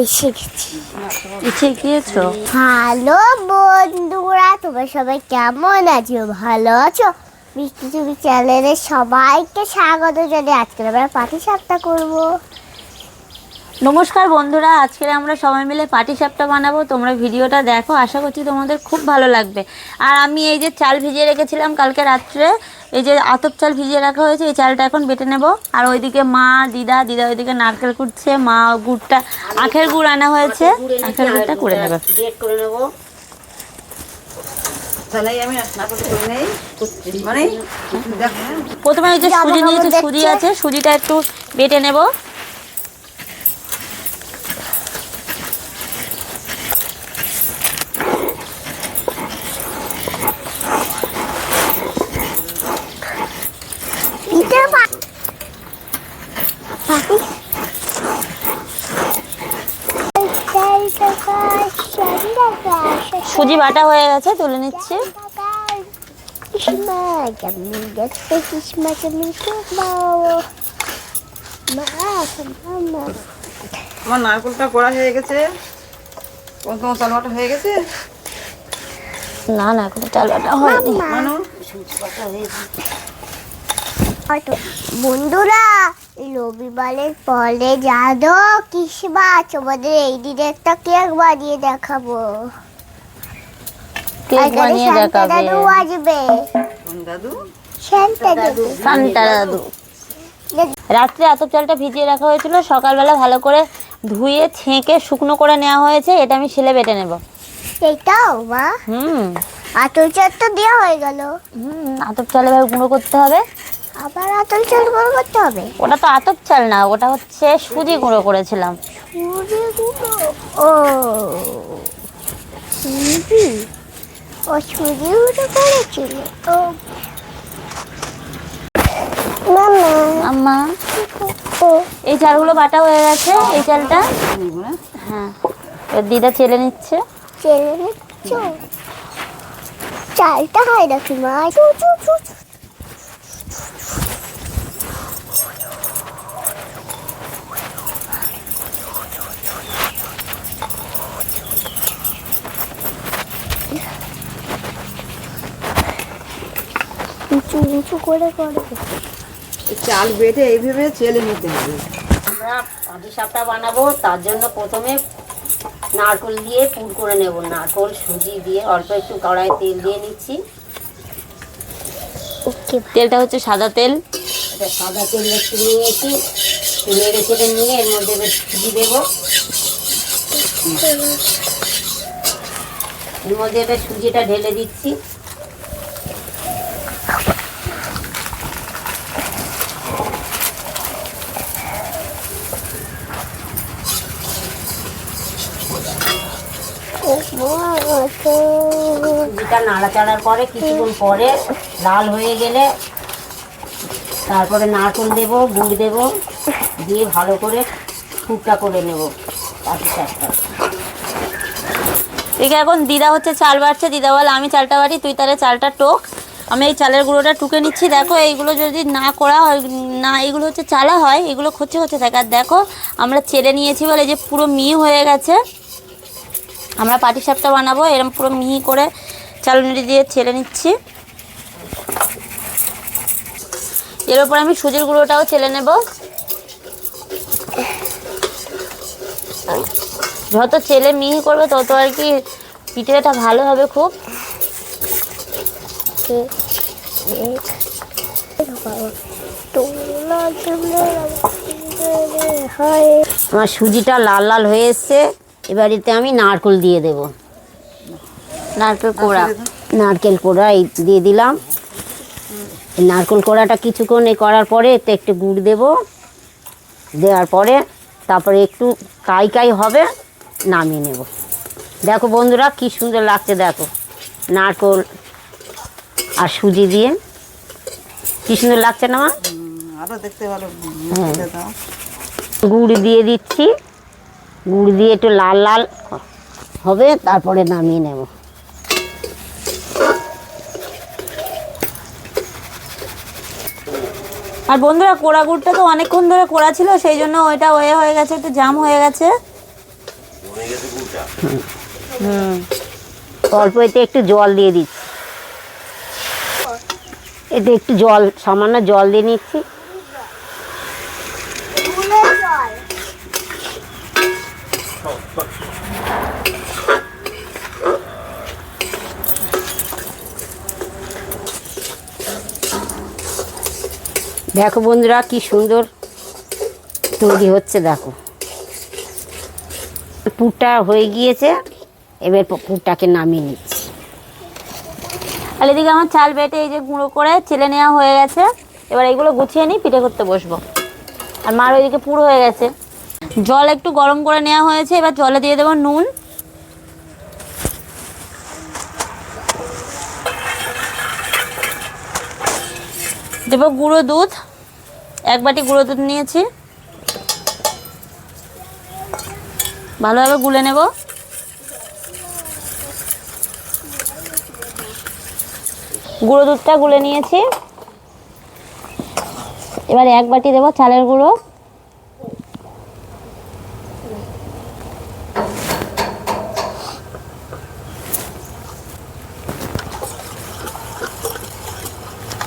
এসে গেছি। এসে গিয়েছো? হ্যালো বন্ধুরা তোমরা সবাই কেমন আছো? ভালো আছো? মিষ্টি চুমি চ্যানেলে সবাইকে স্বাগত জানিয়ে আজকে আমরা পাটি সাপটা করব। নমস্কার বন্ধুরা আজকে আমরা সবাই মিলে পাটি সাপটা বানাবো। তোমরা ভিডিওটা দেখো আশা করছি তোমাদের খুব ভালো লাগবে। আর আমি এই যে চাল ভিজিয়ে রেখেছিলাম কালকে রাত্রে এই যে আতপ চাল ভিজিয়ে রাখা হয়েছে এই চালটা এখন বেটে নেব। আর ওইদিকে মা দিদা দিদা ওইদিকে নারকেল কুটছে মা গুড়টা আখের গুড় আনা হয়েছে। আখের গুড়টা করে নেবে। গ্রেট করে নেব। মানে দেখো। প্রথমে এই যে সুজি নিয়েছে সুজি আছে সুজিটা একটু বেটে নেব। সুজি বাটা হয়ে গেছে তুলে নিচ্ছি। আমার নারকেলটা করা হয়ে গেছে। তোমার হয়ে গেছে? না না এখন চাল বাটা হয়নি বন্ধুরা রবিবারের পরে কিসমা তোমাদের এই কেক বানিয়ে দেখাবো। কেক বানিয়ে দেখাবে। দাদু আসবে। দাদু? সান্তা দাদু। সান্তা দাদু। রাত্রে আতপ চালটা ভিজিয়ে রাখা হয়েছিল সকালবেলা ভালো করে ধুয়ে ছেঁকে শুকনো করে নেওয়া হয়েছে এটা আমি শিলে বেটে নেব। এইটাও মা? হুম। আতল চাল তো দেওয়া হয়ে গেল। হুম আতপ চাল এবার গুঁড়ো করতে হবে। আবার আতল চাল বড় করতে হবে? ওটা তো আতপ চাল না ওটা হচ্ছে সুজি গুঁড়ো করেছিলাম। সুজি গুঁড়ো? ও সুজি? ও সুজি গুঁড়ো করেছিল? ও। মামা। আম্মা এই চালগুলো বাটা হয়ে গেছে এই চালটা? হ্যাঁ দিদা চেলে নিচ্ছে। চেলে নিচ্ছ? চালটা হয় নাকি মা? চু চু চু চু। উঁচু উঁচু করে করে। চাল বেটে এইভাবে চেলে নিতে হবে। আমরা পাটি সাপটা বানাবো তার জন্য প্রথমে নারকল দিয়ে পুর করে নেব। নারকল সুজি দিয়ে অল্প একটু কড়াই তেল দিয়ে নিচ্ছি। ওকে। তেলটা হচ্ছে সাদা তেল। এটা সাদা তেল একটু নিয়েছি। নেড়ে চেড়ে নিয়ে এর মধ্যে সুজি দেবো। এর মধ্যে এবার সুজিটা ঢেলে দিচ্ছি। সুজিটা নাড়াচাড়ার পরে কিছুক্ষণ পরে লাল হয়ে গেলে তারপরে নারকেল দেবো, গুড় দেবো, দিয়ে ভালো করে ফুটটা করে নেব ঠিক এখন দিদা হচ্ছে চাল বাড়ছে, দিদা বলে, আমি চালটা বাড়ি, তুই তাহলে চালটা টোক। আমি এই চালের গুঁড়োটা টুকে নিচ্ছি। দেখো, এইগুলো যদি না করা হয়, না এগুলো হচ্ছে চালা হয়, এগুলো খচ্ছে খচ্ছে থাকে। আর দেখো, আমরা চেলে নিয়েছি বলে যে পুরো মিহি হয়ে গেছে। আমরা পাটি সাপটা বানাবো এরকম পুরো মিহি করে চালুনি দিয়ে ছেলে নিচ্ছি। এর উপর আমি সুজির গুঁড়োটাও ছেলে নেব। যত ছেলে মিহি করবে তত আর কি পিঠেটা ভালো হবে খুব। আমার সুজিটা লাল লাল হয়ে এসছে। এবার এতে আমি নারকেল দিয়ে দেব। নারকেল কোড়া। নারকেল কোড়া এই দিয়ে দিলাম। এই নারকেল কোড়াটা কিছুক্ষণ এ করার পরে এতে একটু গুড় দেব। দেওয়ার পরে তারপরে একটু কাই কাই হবে নামিয়ে নেব। দেখো বন্ধুরা কি সুন্দর লাগছে দেখো। নারকেল আর সুজি দিয়ে। কি সুন্দর লাগছে না মা? আরও দেখতে ভালো হ্যাঁ। গুড় দিয়ে দিচ্ছি। গুড় দিয়ে একটু লাল লাল হবে তারপরে নামিয়ে নেব। আর বন্ধুরা কোড়া গুড়টা তো অনেকক্ষণ ধরে কোড়া ছিল সেই জন্য ওইটা ওয়ে হয়ে গেছে একটু জাম হয়ে গেছে। হুম। অল্প এতে একটু জল দিয়ে দিচ্ছি। এতে একটু জল সামান্য জল দিয়ে নিচ্ছি। দেখো বন্ধুরা, কি সুন্দর তৈরি হচ্ছে, দেখো। পুরটা হয়ে গিয়েছে, এবার পুরটাকে নামিয়ে নিচ্ছি। আর এদিকে আমার চাল বেটে এই যে গুঁড়ো করে চেলে নেওয়া হয়ে গেছে। এবার এগুলো গুছিয়ে নিই পিঠে করতে বসবো। আর মার ওইদিকে পুরো হয়ে গেছে। জল একটু গরম করে নেওয়া হয়েছে, এবার জলে দিয়ে দেবো নুন। দেবো গুঁড়ো দুধ। এক বাটি গুঁড়ো দুধ নিয়েছি। ভালোভাবে গুলে নেব। গুঁড়ো দুধটা গুলে নিয়েছি। এবার এক বাটি দেবো চালের গুঁড়ো।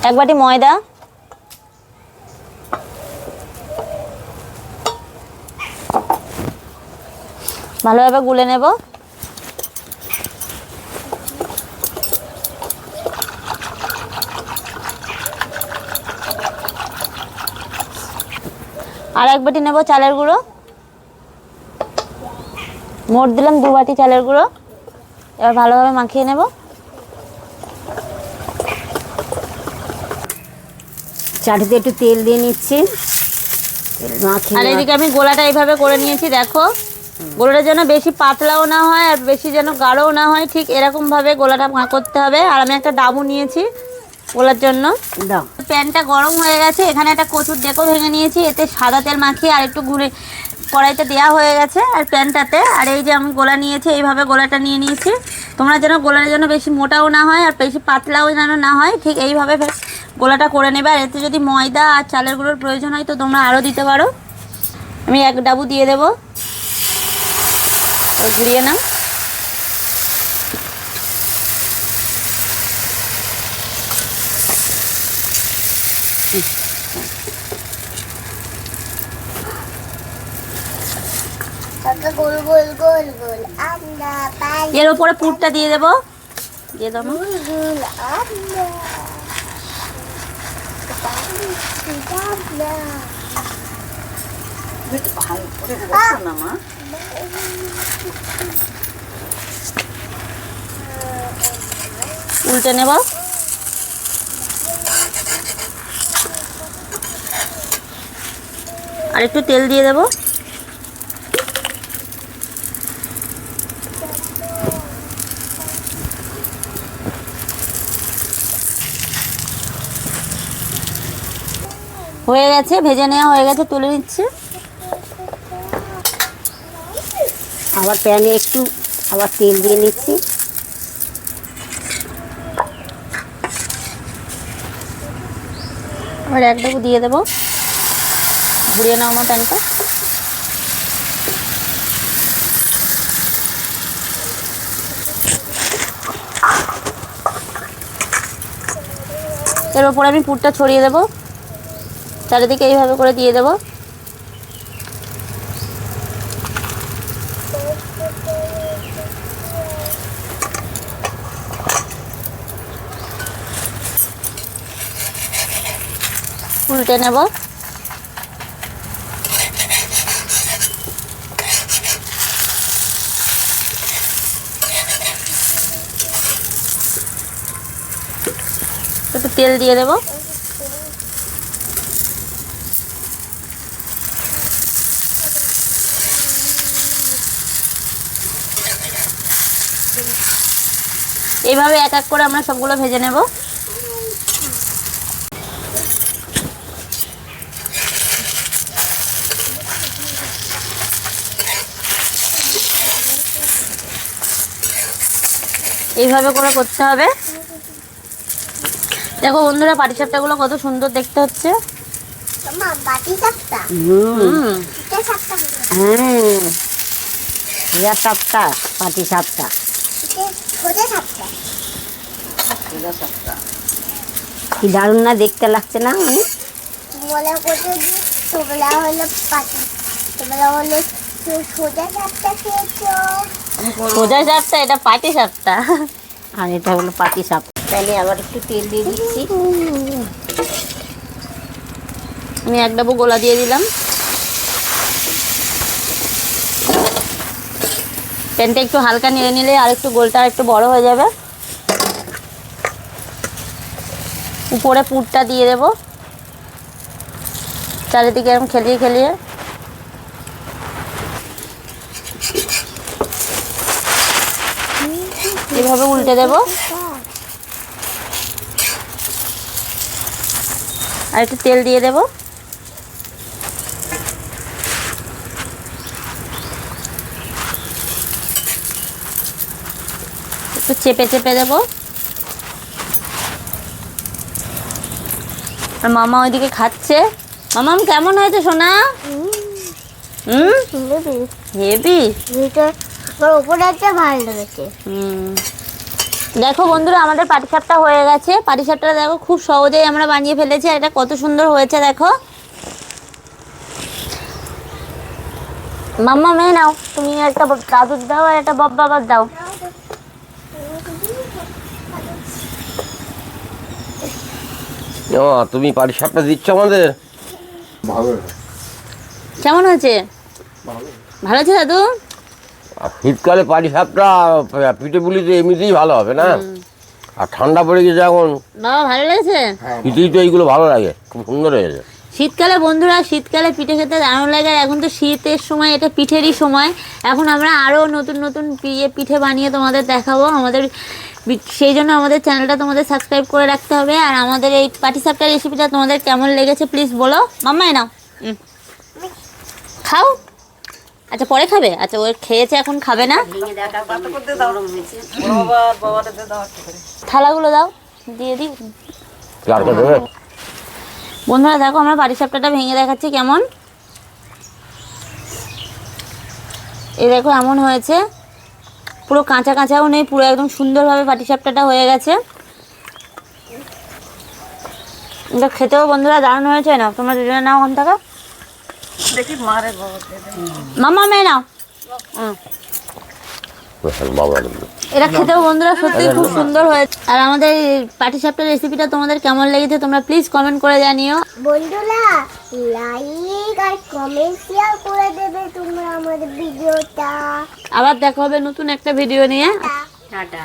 এক বাটি ময়দা। ভালোভাবে গুলে নেব। আর এক বাটি নেব চালের গুঁড়ো। মোট দিলাম দু বাটি চালের গুঁড়ো। এবার ভালোভাবে মাখিয়ে নেব। চাটিতে একটু তেল দিয়ে নিচ্ছি। আর এদিকে আমি গোলাটা এইভাবে করে নিয়েছি দেখো। গোলাটা যেন বেশি পাতলাও না হয় আর বেশি যেন গাঢ়ও না হয় ঠিক এরকম ভাবে গোলাটা মা করতে হবে। আর আমি একটা ডাবু নিয়েছি গোলার জন্য। প্যানটা গরম হয়ে গেছে এখানে একটা কচুর ডেকো ভেঙে নিয়েছি এতে সাদা তেল মাখিয়ে আর একটু ঘুরে কড়াইতে দেওয়া হয়ে গেছে আর প্যানটাতে। আর এই যে আমি গোলা নিয়েছি এইভাবে গোলাটা নিয়ে নিয়েছি। তোমরা যেন গোলার যেন বেশি মোটাও না হয় আর বেশি পাতলাও যেন না হয় ঠিক এইভাবে গোলাটা করে নেবে। আর এতে যদি ময়দা আর চালের গুঁড়োর প্রয়োজন হয় তো তোমরা আরও দিতে পারো। আমি এক ডাবু দিয়ে দেবো। এবার ঘুরিয়ে নাও গোল গোল গোল গোল। আমরা এর উপরে পুরটা দিয়ে দেবো। দিয়ে দেবো গোল গোল আমরা উল্টে নেব। আর একটু তেল দিয়ে দেব। হয়ে গেছে, ভেজে নেওয়া হয়ে গেছে, তুলে নিচ্ছি। আবার প্যানে একটু আবার তেল দিয়ে নিচ্ছি। আবার এক ডাবু দিয়ে দেবো। ঘুরিয়ে নাও আমার প্যানটা। এর ওপরে আমি পুরটা ছড়িয়ে দেবো। চারিদিকে এইভাবে করে দিয়ে দেবো। উল্টে নেব। একটু তেল দিয়ে দেবো। এইভাবে এক এক করে আমরা সবগুলো ভেজে নেব। এইভাবে করে করতে হবে। দেখো বন্ধুরা পাটিসাপটাগুলো কত সুন্দর দেখতে হচ্ছে। হ্যাঁ সাপটা পাটি সাপটা। কি দারুণ না দেখতে লাগছে না মনে করছ তোমরা হলো পাটি তোমরা হলো সোজা সাপটা খেয়েছো। সোজা সাপটা, এটা পাটি সাপটা। আর এটা হলো পাটি সাপ। তাহলে আবার একটু তেল দিয়ে দিচ্ছি। আমি এক ডাবু গোলা দিয়ে দিলাম। প্যানটা একটু হালকা নেড়ে নিলে আর একটু গোলটা একটু বড় হয়ে যাবে। উপরে পুরটা দিয়ে দেব। চারিদিকে এরকম খেলিয়ে খেলিয়ে। এভাবে উল্টে দেব। আর একটু তেল দিয়ে দেব। একটু চেপে চেপে দেব। আর মামা ওইদিকে খাচ্ছে। মামাম কেমন হয়েছে সোনা? হুম। আমার উপরে একটা ভালো লেগেছে হুম। দেখো বন্ধুরা আমাদের পাটিসাপটা হয়ে গেছে। পাটিসাপটা দেখো খুব সহজেই আমরা বানিয়ে ফেলেছি আর এটা কত সুন্দর হয়েছে দেখো। মাম্মা মেয়ে নাও। তুমি একটা ব- দাদুর দাও আর একটা বব বাবার দাও। ও তুমি পাটি সাপটা দিচ্ছ আমাদের? কেমন হয়েছে? ভালো আছে দাদু? আর শীতকালে পাটি সাপটা পিঠে পুলিতে এমনিতেই ভালো হবে না? আর ঠান্ডা পড়ে গেছে এখন। বাবা ভালো লেগেছে? শীতেই তো এইগুলো ভালো লাগে খুব সুন্দর হয়েছে শীতকালে বন্ধুরা শীতকালে পিঠে খেতে দারুণ লাগে আর এখন তো শীতের সময় এটা পিঠেরই সময়। এখন আমরা আরও নতুন নতুন পি- পিঠে বানিয়ে তোমাদের দেখাবো। আমাদের সেই জন্য আমাদের চ্যানেলটা তোমাদের সাবস্ক্রাইব করে রাখতে হবে। আর আমাদের এই পাটিসাপটার রেসিপিটা তোমাদের কেমন লেগেছে প্লিজ বলো। মাম্মাই নাও। হুম। খাও। আচ্ছা পরে খাবে? আচ্ছা ও খেয়েছে, এখন খাবে না? থালাগুলো দাও, দিয়ে দিই। বন্ধুরা, দেখো আমরা পাটিসাপটাটা ভেঙে দেখাচ্ছি কেমন। এই দেখো, এমন হয়েছে। পুরো কাঁচা কাঁচাও নেই, পুরো একদম সুন্দরভাবে পাটিসাপটাটা হয়ে গেছে। খেতেও বন্ধুরা দারুণ হয়েছে না তোমরা দুজনে নাও ওখান থেকে। দেখি মারে মামা মেয়ে নাও। এটা খেতেও বন্ধুরা সত্যি খুব সুন্দর হয়েছে। আর আমাদের পাটিসাপটার রেসিপিটা তোমাদের কেমন লেগেছে তোমরা প্লিজ কমেন্ট করে জানিও। বন্ধুরা লাইক আর কমেন্ট শেয়ার করে দেবে তোমরা আমাদের ভিডিওটা আবার দেখা হবে নতুন একটা ভিডিও নিয়ে। টাটা।